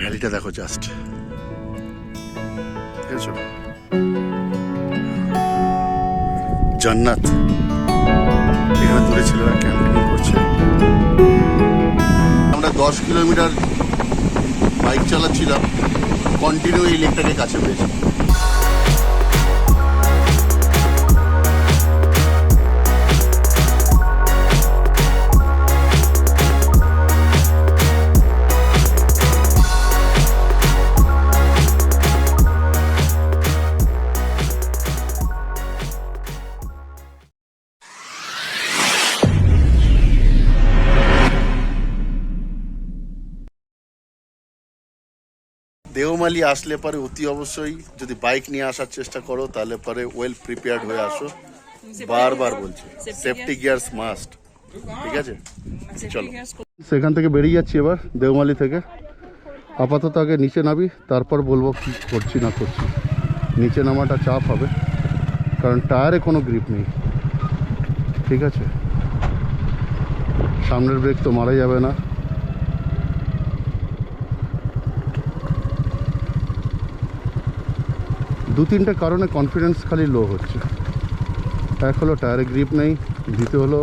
ভ্যালিটা দেখো জাস্ট জন্নাত এখানে দূরে ছেলেরা ক্যাম্পিং করছে। আমরা দশ কিলোমিটার বাইক চালাচ্ছিলাম কন্টিনিউ এই লেকটাকে কাছে পেয়েছি। দেওমালি আসলে পরে অতি অবশ্যই যদি বাইক নিয়ে আসার চেষ্টা করো তাহলে পরে ওয়েল প্রিপেয়ার্ড হয়ে আসো। বারবার বলছি সেফটি গিয়ার্স মাস্ট ঠিক আছে? চলো। সেখান থেকে বেরিয়ে যাচ্ছি এবার দেওমালি থেকে। আপাতত আগে নিচে নামি তারপর বলব কি করছি না করছি। নিচে নামাটা চাপ হবে কারণ টায়ারে কোনো গ্রিপ নেই। ঠিক আছে? সামনের ব্রেক তো মারা যাবে না। দু তিনটে কারণে কনফিডেন্স খালি লো হচ্ছে। এক হলো টায়ারে গ্রিপ নেই, দ্বিতীয় হলো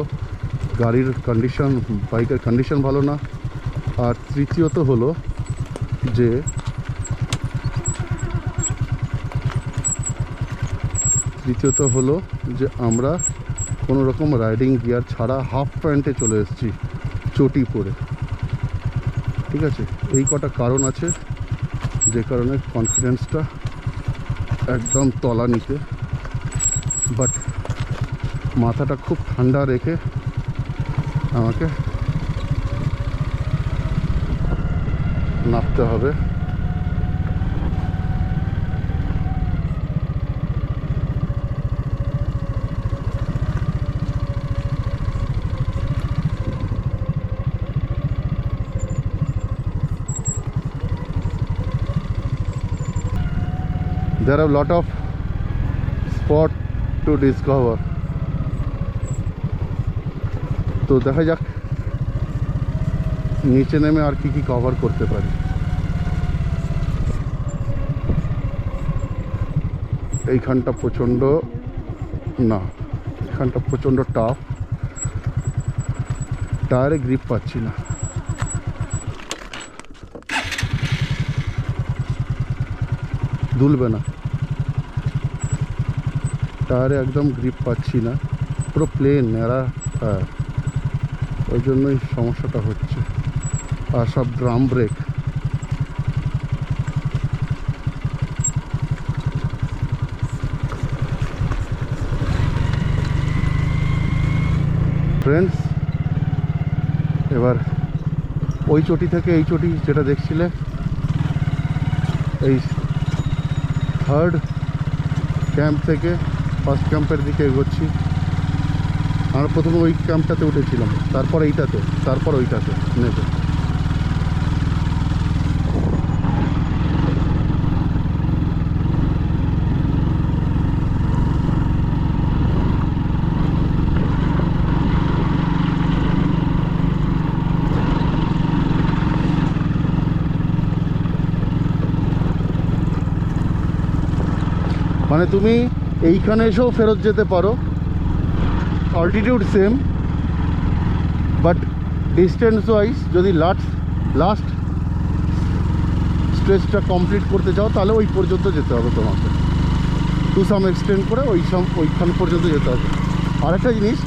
গাড়ির কন্ডিশন বাইকের কন্ডিশন ভালো না। আর তৃতীয়ত হলো যে তৃতীয়ত হলো যে আমরা কোনো রকম রাইডিং গিয়ার ছাড়া হাফ প্যান্টে চলে এসেছি, চটি পরে। ঠিক আছে? এই কটা কারণ আছে, যে কারণে কনফিডেন্সটা একদম তলা নিতে বাট মাথাটা খুব ঠান্ডা রেখে আমাকে নামতে হবে। There are a lot of spot to discover. তো দেখা যাক, নিচে নেমে আর কি কি কভার করতে পারি। এইখানটা প্রচণ্ড না এখানটা প্রচণ্ড টাফ টায়ারে গ্রিপ পাচ্ছি না। দুলবে না। টায়ারে একদম গ্রিপ পাচ্ছি না। পুরো প্লেন ন্যাড়া টায়ার ওই জন্যই সমস্যাটা হচ্ছে। আর সব ড্রাম ব্রেক ফ্রেন্ডস এবার ওই চটি থেকে এই চটি যেটা দেখছিলে, এই থার্ড ক্যাম্প থেকে ফার্স্ট ক্যাম্পের দিকে এগোচ্ছি। আমরা প্রথমে ওই ক্যাম্পটাতে উঠেছিলাম। তারপর এইটাতে, তারপর ওইটাতে নেবে মানে তুমি এইখানে এসেও ফেরত যেতে পারো। Altitude same but distance wise যদি লাস্ট লাস্ট স্ট্রেচটা কমপ্লিট করতে চাও, তাহলে ওই পর্যন্ত যেতে হবে তোমাকে। টু সাম এক্সটেন্ড করে ওই সাম, ওইখান পর্যন্ত যেতে হবে। আরেকটা জিনিস,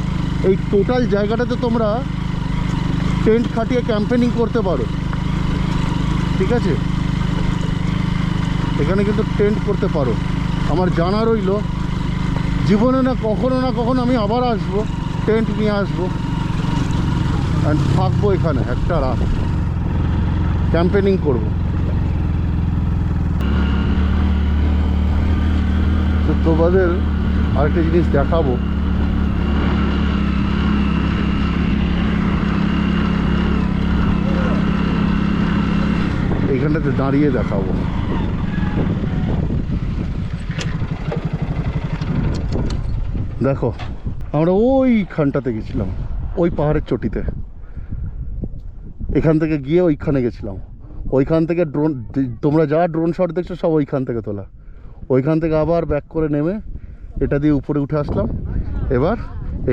এই টোটাল জায়গাটাতে তোমরা টেন্ট খাটিয়ে ক্যাম্পেনিং করতে পারো। ঠিক আছে? এখানে কিন্তু টেন্ট করতে পারো। আমার জানা রইল জীবনে না কখনো না কখনো আমি আবার আসব টেন্ট নিয়ে আসব। অ্যান্ড থাকব এখানে, একটা রাত। ক্যাম্পেনিং করব। তো তোমাদের আরেকটা জিনিস দেখাবো। এইখানটাতে দাঁড়িয়ে দেখাবো। দেখো, আমরা ওইখানটাতে গেছিলাম, ওই পাহাড়ের চটিতে। এখান থেকে গিয়ে ওইখানে গেছিলাম। ওইখান থেকে ড্রোন তোমরা যা ড্রোন শট দেখছ সব ওইখান থেকে তোলা। ওইখান থেকে আবার ব্যাক করে নেমে এটা দিয়ে উপরে উঠে আসলাম। এবার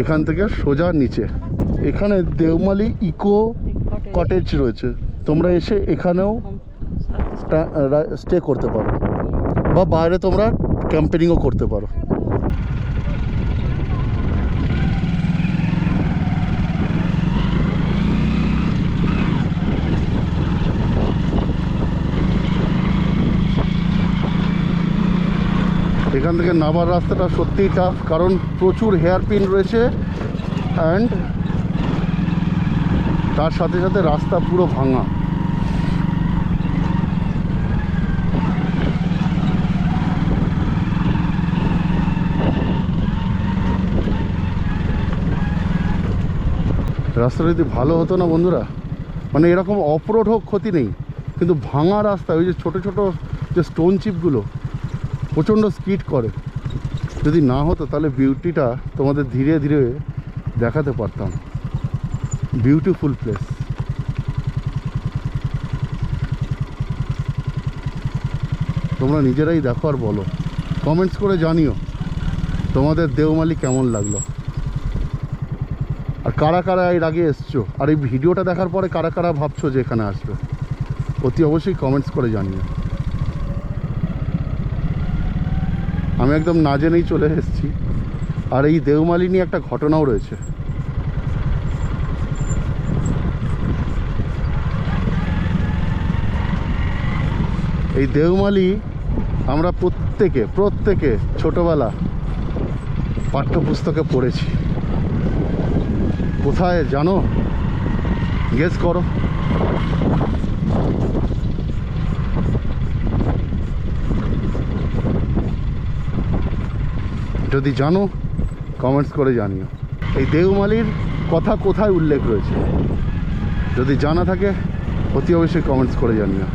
এখান থেকে সোজা নিচে। এখানে দেওমালি ইকো কটেজ রয়েছে। তোমরা এসে এখানেও স্টে করতে পারো। বা বাইরে তোমরা ক্যাম্পেনিংও করতে পারো। এখান থেকে নামার রাস্তাটা সত্যিই টাফ কারণ প্রচুর হেয়ার পিন রয়েছে অ্যান্ড তার সাথে সাথে রাস্তা পুরো ভাঙা। রাস্তাটা যদি ভালো হতো না বন্ধুরা মানে এরকম অফরোড হোক ক্ষতি নেই, কিন্তু ভাঙা রাস্তা, ওই যে ছোটো ছোটো যে স্টোন চিপগুলো প্রচণ্ড স্পিড করে। যদি না হতো তাহলে বিউটিটা তোমাদের ধীরে ধীরে দেখাতে পারতাম। বিউটিফুল প্লেস তোমরা নিজেরাই দেখো আর বলো। কমেন্টস করে জানিও, তোমাদের দেওমালি কেমন লাগল? আর কারা কারা এর আগে এসছো? আর এই ভিডিওটা দেখার পরে কারা কারা ভাবছ যে এখানে আসবে? অতি অবশ্যই কমেন্টস করে জানিও। আমি একদম না জেনেই চলে এসেছি। আর এই দেওমালি নিয়ে একটা ঘটনাও রয়েছে। এই দেওমালি আমরা প্রত্যেকে প্রত্যেকে ছোটবেলা পাঠ্যপুস্তকে পড়েছি। কোথায় জানো? গেস করো। যদি জানো কমেন্টস করে জানিও। এই দেওমালির কথা কোথায় উল্লেখ রয়েছে? যদি জানা থাকে, অতি অবশ্যই কমেন্টস করে জানিও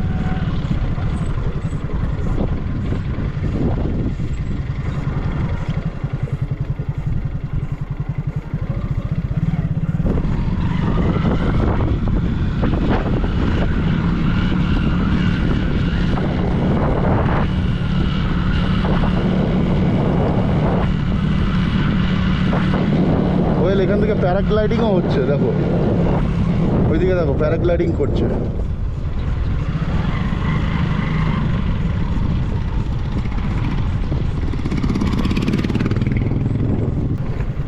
ওয়েল এখান থেকে প্যারাগ্লাইডিংও হচ্ছে দেখো। ওইদিকে দেখো প্যারাগ্লাইডিং করছে।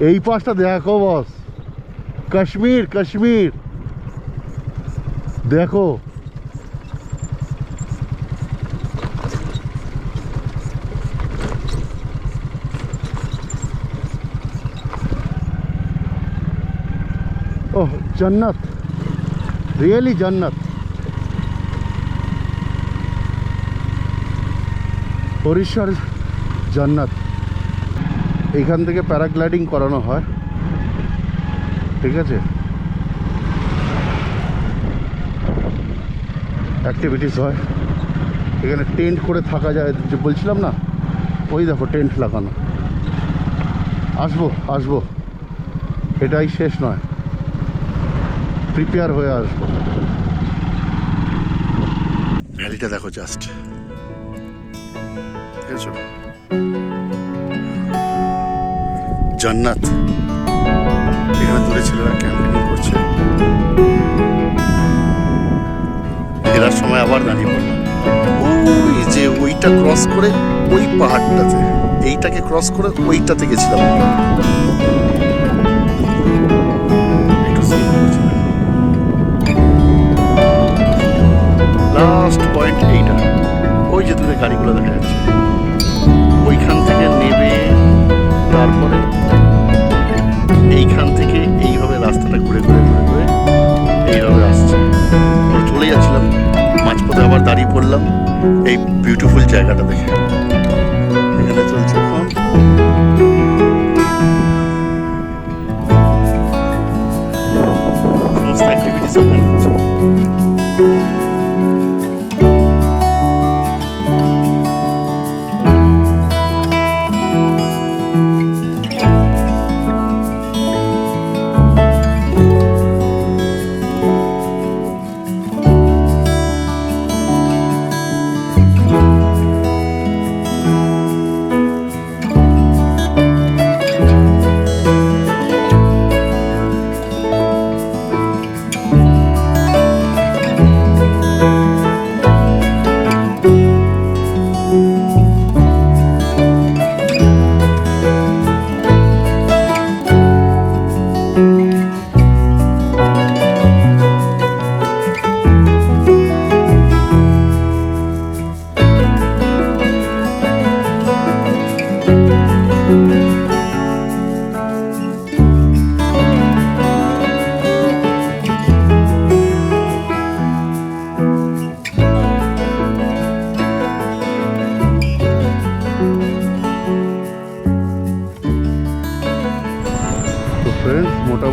এই পাশটা দেখো বস কাশ্মীর কাশ্মীর। দেখো। জান্নাত রিয়েলি জান্নাত। হরিশ্বর জান্নাত। এইখান থেকে প্যারাগ্লাইডিং করানো হয়। ঠিক আছে? অ্যাক্টিভিটিস হয়। এখানে টেন্ট করে থাকা যায়, যে বলছিলাম না? ওই দেখো টেন্ট লাগানো। আসব আসব। এটাই শেষ নয়। প্রিপেয়ার হয়ে আসব। ভ্যালিটা দেখো জাস্ট জান্নাত, এখানে দূরে ছেলেরা ক্যাম্পিং করছে। ফেরার সময় আবার দাঁড়িয়ে পড়লাম ওই যে ওইটা ক্রস করে ওই পাহাড়টাতে, এইটাকে ক্রস করে ওইটাতে গেছিলাম।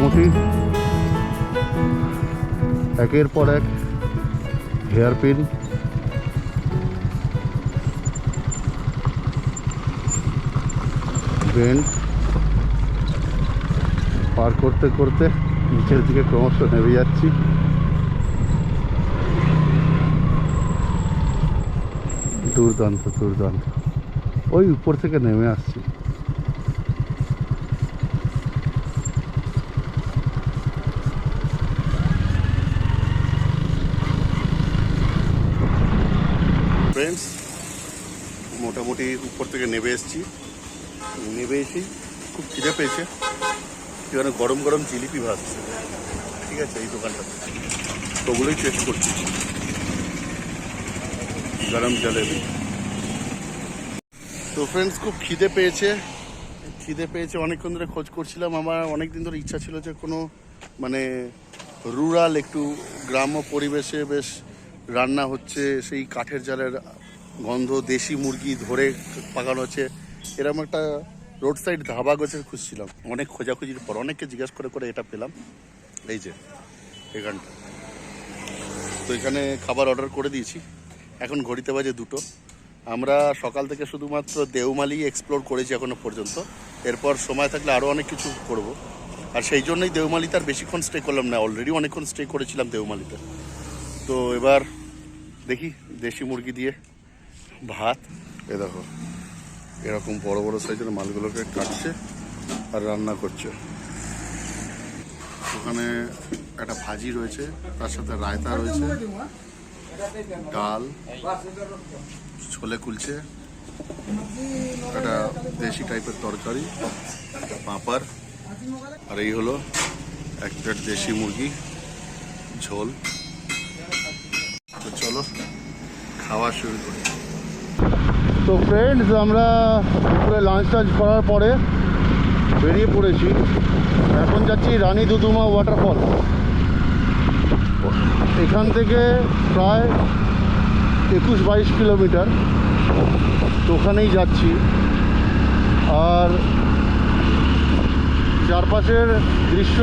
মোটামুটি একের পর এক হেয়ারপিন। বেন্ড পার করতে করতে নিচের দিকে ক্রমশ নেমে যাচ্ছি। দুর্দান্ত দুর্দান্ত। ওই উপর থেকে নেমে আসছি। থেকে নেমে এসেছি। নেমে এসেই খুব খিদে পেয়েছে। এখানে গরম গরম জিলিপি ভাজছে। ঠিক আছে, এই দোকানটাতে তো ওগুলোই টেস্ট করছি। গরম জলেবি তো ফ্রেন্ডস খুব খিদে পেয়েছে। খিদে পেয়েছে, অনেকক্ষণ ধরে খোঁজ করছিলাম। আমার অনেক দিন ধরে ইচ্ছা ছিল যে কোনো মানে রুরাল একটু গ্রাম্য পরিবেশে বেশ রান্না হচ্ছে, সেই কাঠের জালের গন্ধ, দেশি মুরগি ধরে পাকানো হচ্ছে। এরকম একটা রোড সাইড ধাবা গোছের খুঁজছিলাম অনেক খোঁজাখুঁজির পর অনেককে জিজ্ঞাসা করে করে এটা পেলাম। এই যে, এখানটা। তো এখানে খাবার অর্ডার করে দিয়েছি। এখন ঘড়িতে বাজে দুটো। আমরা সকাল থেকে শুধুমাত্র দেওমালি এক্সপ্লোর করেছি এখনও পর্যন্ত। এরপর সময় থাকলে আরও অনেক কিছু করব। আর সেই জন্যই দেওমালিতে আর বেশিক্ষণ স্টে করলাম না। অলরেডি অনেকক্ষণ স্টে করেছিলাম দেওমালিতে। তো এবার দেখি দেশি মুরগি দিয়ে ভাত, এ দেখো, এরকম বড় বড় সাইজের মালগুলোকে কাটছে আর রান্না করছে। ওখানে একটা ভাজি রয়েছে, তার সাথে রায়তা রয়েছে, ডাল, ছোলে কুলছে একটা দেশি টাইপের তরকারি পাঁপড়, আর এই হলো এক প্লেট দেশি মুরগি, ঝোল। তো চলো, খাওয়া শুরু করি। তো ফ্রেন্ডস আমরা দুপুরে লাঞ্চ টাঞ্চ করার পরে বেরিয়ে পড়েছি। এখন যাচ্ছি রানী দুদুমা ওয়াটারফল এখান থেকে প্রায় একুশ বাইশ কিলোমিটার। তো ওখানেই যাচ্ছি। আর চারপাশের দৃশ্য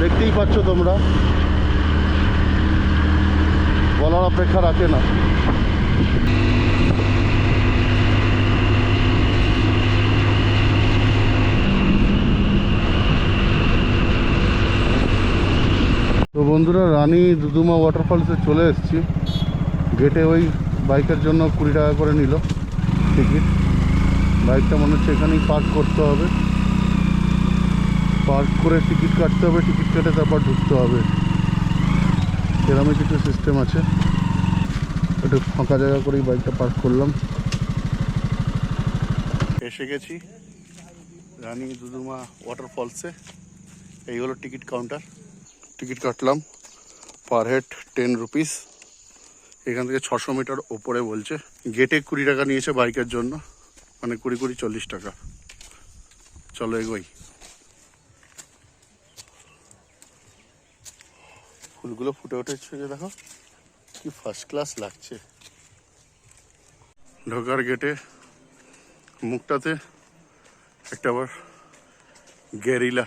দেখতেই পাচ্ছ তোমরা। বলার অপেক্ষা রাখে না। তো বন্ধুরা, রানী দুদুমা ওয়াটারফলসে চলে এসেছি। গেটে ওই বাইকের জন্য কুড়ি টাকা করে নিল টিকিট বাইকটা মনে হচ্ছে এখানেই পার্ক করতে হবে। পার্ক করে টিকিট কাটতে হবে টিকিট কেটে তারপর ঢুকতে হবে। এরমই কিছু সিস্টেম আছে। একটু ফাঁকা জায়গা করেই বাইকটা পার্ক করলাম। এসে গেছি রানী দুদুমা ওয়াটারফলসে এই হলো টিকিট কাউন্টার টিকিট কাটলাম পার হেড টেন রুপিস এখান থেকে ছশো মিটার ওপরে বলছে। গেটে কুড়ি টাকা নিয়েছে বাইকের জন্য। মানে কুড়ি কুড়ি চল্লিশ টাকা। চলো এগোই। ফুলগুলো ফুটে উঠেছে দেখো। কি ফার্স্ট ক্লাস লাগছে? ঢোকার গেটে মুখটাতে একটা আবার গেরিলা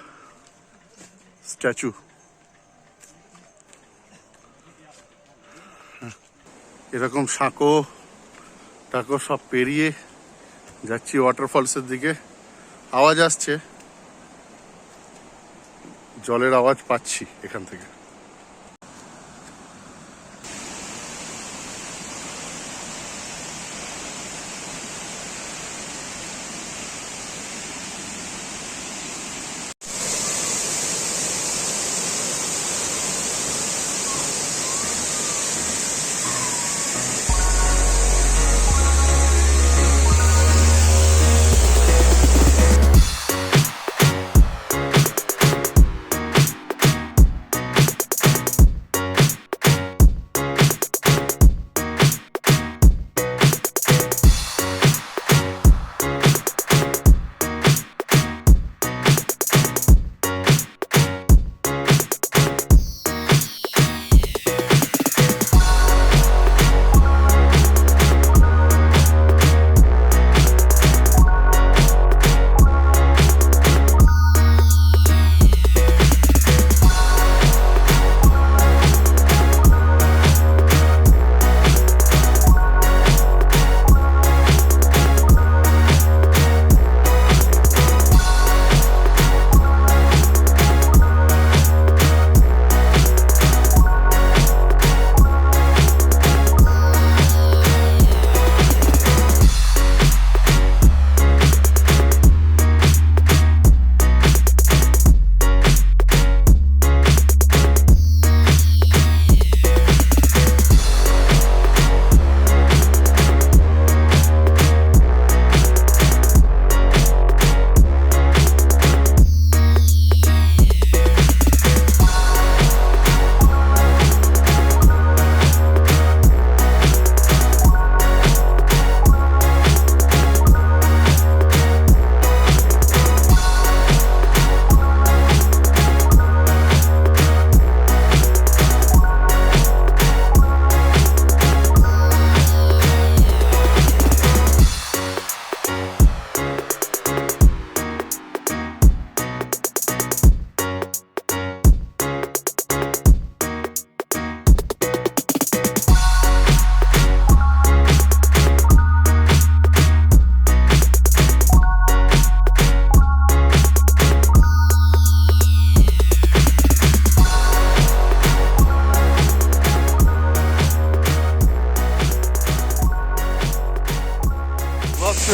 স্ট্যাচু এরকম সাঁকো, টাকো সব পেরিয়ে যাচ্ছি ওয়াটারফলসের দিকে। আওয়াজ আসছে। জলের আওয়াজ পাচ্ছি এখান থেকে।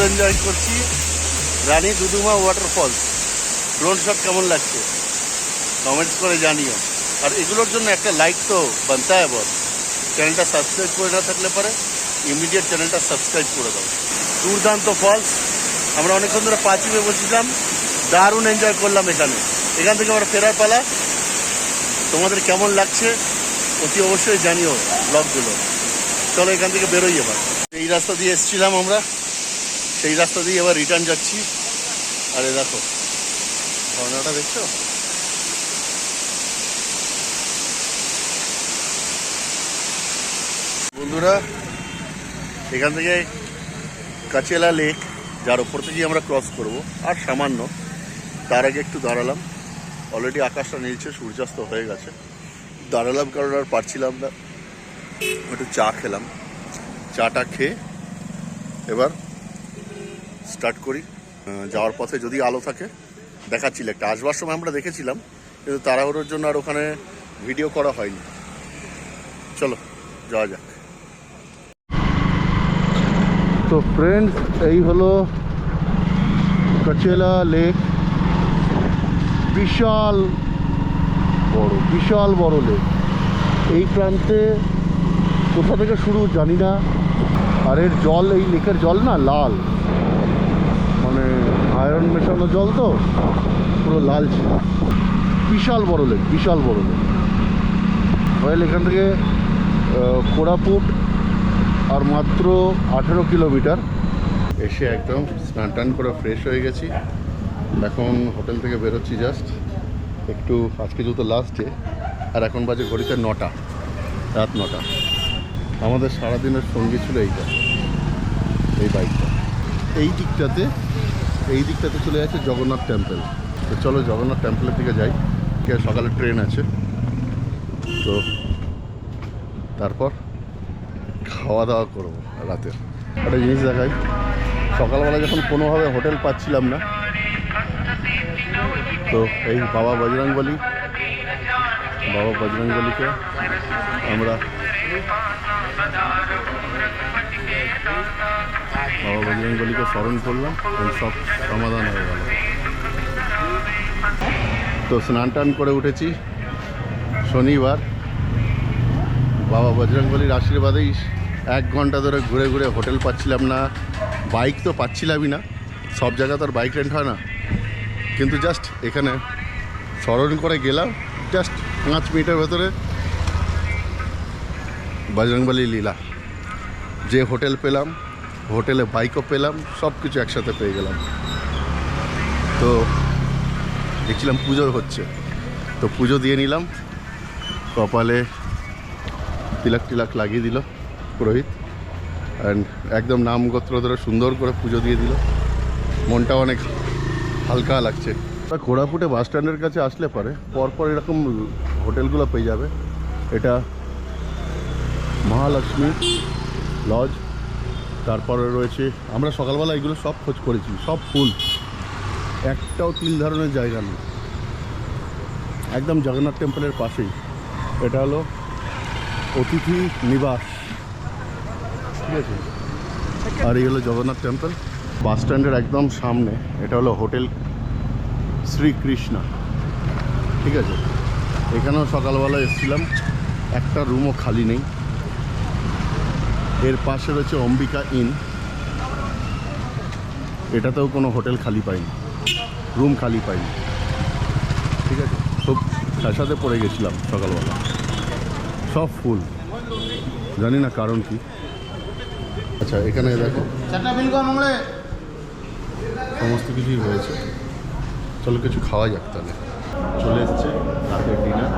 এনজয় করছি। Rani Duduma waterfalls drone shot কেমন লাগছে? কমেন্টস করে জানিও। আর এগুলোর জন্য একটা লাইক তো বানতে হয় বল। চ্যানেলটা সাবস্ক্রাইব করে না থাকলে পরে ইমিডিয়েট চ্যানেলটা সাবস্ক্রাইব করে দাও। দুর্দান্ত ফলস আমরা অনেকক্ষণ ধরে পাঁচিমে বসেছিলাম। দারুণ এনজয় করলাম এখানে। এখান থেকে আমরা ফেরার পালা। তোমাদের কেমন লাগছে? অতি অবশ্যই জানিও ব্লগগুলো চলো এখান থেকে বেরোই এবার। এই রাস্তা দিয়ে এসেছিলাম আমরা। সেই রাস্তা দিয়ে এবার রিটার্ন যাচ্ছি। আরে দেখো ঝর্ণাটা দেখছ? বন্ধুরা, এখান থেকে কাচেলা লেক, যার ওপর থেকেই আমরা ক্রস করব, আর সামান্য, তার আগে একটু দাঁড়ালাম। অলরেডি আকাশটা নীলছে সূর্যাস্ত হয়ে গেছে। দাঁড়ালাম কারণ আর পারছিলাম না। একটু চা খেলাম। চাটা খেয়ে এবার স্টার্ট করি। যাওয়ার পথে যদি আলো থাকে দেখাচ্ছিল একটা আসবার সময় আমরা দেখেছিলাম, কিন্তু তাড়াহুড়োর জন্য আর ওখানে ভিডিও করা হয়নি। চলো, যাওয়া যাক। তো ফ্রেন্ডস এই হলো কচেলা লেক বিশাল বড় বিশাল বড় লেক এই প্রান্তে কোথা থেকে শুরু জানি না। আর এর জল, এই লেকের জল না লাল। আয়রন মেশানো জল তো পুরো লাল ছিল। বিশাল বড় লেক বিশাল বড় লেক ওয়েল এখান থেকে কোরাপুট আর মাত্র আঠেরো কিলোমিটার। এসে একদম স্নান টান করে ফ্রেশ হয়ে গেছি। এখন হোটেল থেকে বেরোচ্ছি জাস্ট একটু, আজকে যেহেতু লাস্ট ডে আর এখন বাজে ঘড়িতে নটা, রাত নটা। আমাদের সারাদিনের সঙ্গী ছিল এইটা, এই বাইকটা এই দিকটাতে এই দিকটাতে চলে যাচ্ছে জগন্নাথ টেম্পল তো চলো জগন্নাথ টেম্পলের দিকে যাই। সকালে ট্রেন আছে। তো তারপর খাওয়া দাওয়া করব রাতের। একটা জিনিস দেখাই। সকালবেলা যখন কোনোভাবে হোটেল পাচ্ছিলাম না, তো এই বাবা বজরংবলী, বাবা বজরংবলীকে আমরা বাবা বজরংবলীকে স্মরণ করলাম? এবং সব সমাধান হয়ে গেল। তো স্নান টান করে উঠেছি। শনিবার। বাবা বজরংবলীর আশীর্বাদেই এক ঘণ্টা ধরে ঘুরে ঘুরে হোটেল পাচ্ছিলাম না। বাইক তো পাচ্ছিলামই না। সব জায়গা তো আর বাইক রেন্ট হয় না। কিন্তু জাস্ট এখানে স্মরণ করে গেলাম। জাস্ট পাঁচ মিনিটের ভেতরে বজরংবলী লীলা। যে হোটেল পেলাম হোটেলে বাইকও পেলাম সব কিছু একসাথে পেয়ে গেলাম। তো দেখছিলাম পুজো হচ্ছে। তো পুজো দিয়ে নিলাম। কপালে তিলাক টিলাক লাগিয়ে দিল পুরোহিত। অ্যান্ড একদম নাম গোত্র ধরে সুন্দর করে পুজো দিয়ে দিল। মনটা অনেক হালকা লাগছে। কোড়াপুটে বাস স্ট্যান্ডের কাছে আসলে পরে পরপর এরকম হোটেলগুলো পেয়ে যাবে। এটা মহালক্ষ্মী লজ। তারপরে রয়েছে, আমরা সকালবেলা এগুলো সব খোঁজ করেছি, সব ফুল। একটাও তিন ধরনের জায়গা নেই। একদম জগন্নাথ টেম্পলের পাশেই। এটা হলো অতিথি নিবাস। ঠিক আছে? আর এই হলো জগন্নাথ টেম্পল। বাস স্ট্যান্ডের একদম সামনে, এটা হলো হোটেল শ্রীকৃষ্ণা। ঠিক আছে? এখানেও সকালবেলা এসেছিলাম। একটা রুমও খালি নেই। এর পাশে রয়েছে অম্বিকা ইন। এটাতেও কোনো হোটেল খালি পাইনি। রুম খালি পাইনি। ঠিক আছে? খুব সাথে পড়ে গেছিলাম সকালবেলা। সব ফুল। জানি না কারণ কি। আচ্ছা এখানে দেখো। সমস্ত কিছুই হয়েছে। চলো কিছু খাওয়া যাক তাহলে। চলে এসছে রাতের ডিনার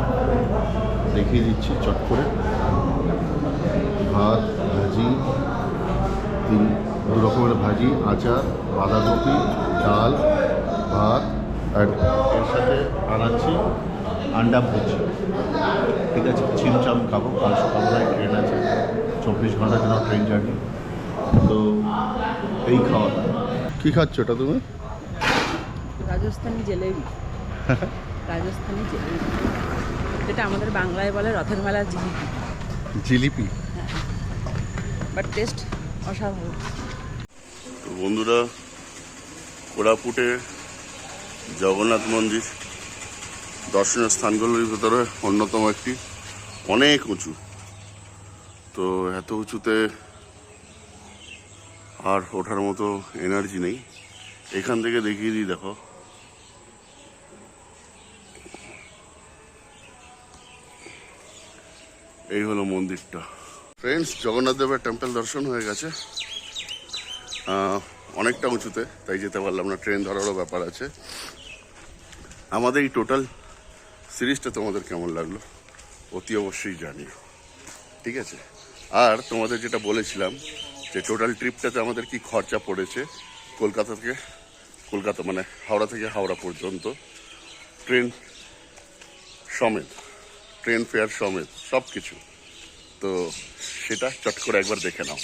দেখিয়ে দিচ্ছি চট করে। ভাত ভাজি তিন দু রকমের ভাজি আচার বাঁধাকপি ডাল ভাত আর এর সাথে বানাচ্ছি আন্ডা ভুজি ঠিক আছে চিমচাম খাব কাল সকালবেলায় ট্রেন আছে চব্বিশ ঘণ্টার জন্য ট্রেন জার্নি। তো এই খাওয়া। কী খাচ্ছ ওটা তুমি? রাজস্থানি জেলেবি। রাজস্থানি জেলেবি। এটা আমাদের বাংলায় বলে রথের মেলার জিলিপি। জিলিপি। বাট টেস্ট অসাধারণ। তো বন্ধুরা, কোরাপুটে জগন্নাথ মন্দির, দর্শনীয় স্থানগুলির ভিতরে অন্যতম একটি, অনেক উঁচু। তো এত উঁচুতে আর ওঠার মতো এনার্জি নেই। এখান থেকে দেখিয়ে দিই, দেখো। এই হলো মন্দিরটা। ফ্রেন্ডস জগন্নাথ দেবের টেম্পল দর্শন হয়ে গেছে অনেকটা উঁচুতে তাই যেতে পারলাম না ট্রেন ধরারও ব্যাপার আছে আমাদের এই টোটাল সিরিজটা তোমাদের কেমন লাগল অতি অবশ্যই জানিও ঠিক আছে আর তোমাদের যেটা বলেছিলাম যে টোটাল ট্রিপটাতে আমাদের কি খরচা পড়েছে কলকাতা থেকে কলকাতা মানে হাওড়া থেকে হাওড়া পর্যন্ত ট্রেন সমেত ট্রেন ফেয়ার সমেত সব কিছু তো সেটা চট করে একবার দেখে নাও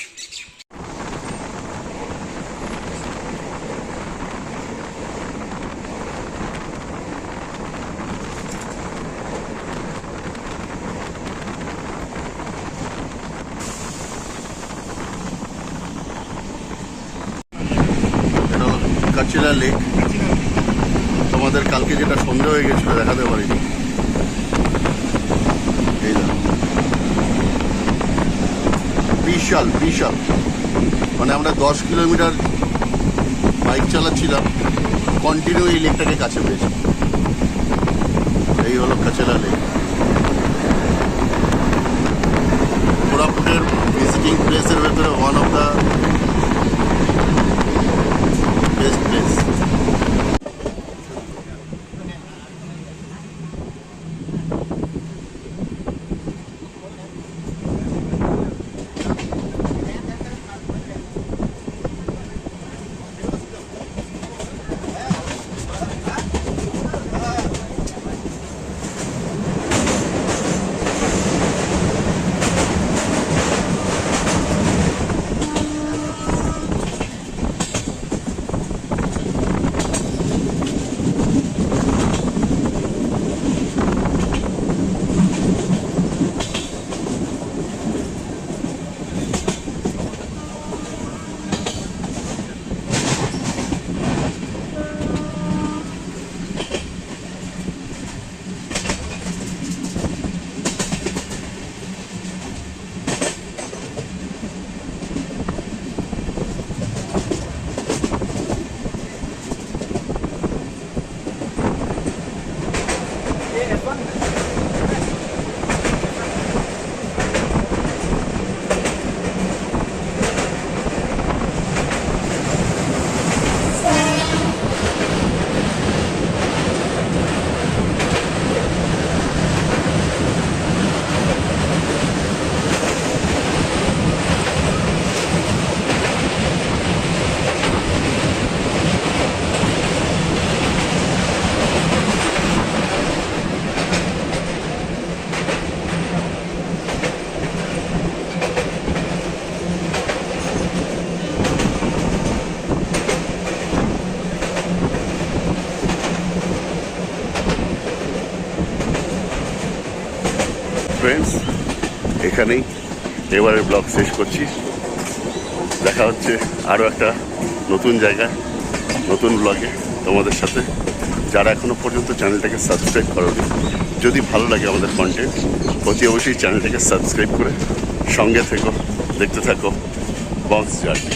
এটা হলো কাচিলা লেক তোমাদের কালকে যেটা সন্ধে হয়ে গেছিল দেখাতে পারিনি এই দেখো। বিশাল বিশাল মানে আমরা দশ কিলোমিটার বাইক চালাচ্ছিলাম কন্টিনিউ এই লেকটাকে কাছে পেয়েছি এই হলো কাচেলা লেক। কোরাপুটের ভিজিটিং প্লেসের ভেতরে one of the best place এবারের ব্লগ শেষ করছি। দেখা হচ্ছে আরও একটা নতুন জায়গা, নতুন ব্লগে তোমাদের সাথে। যারা এখনও পর্যন্ত চ্যানেলটাকে সাবস্ক্রাইব করোনি, যদি ভালো লাগে আমাদের কন্টেন্ট অতি অবশ্যই চ্যানেলটাকে সাবস্ক্রাইব করে সঙ্গে থেকো, দেখতে থাকো বক্স জার্নি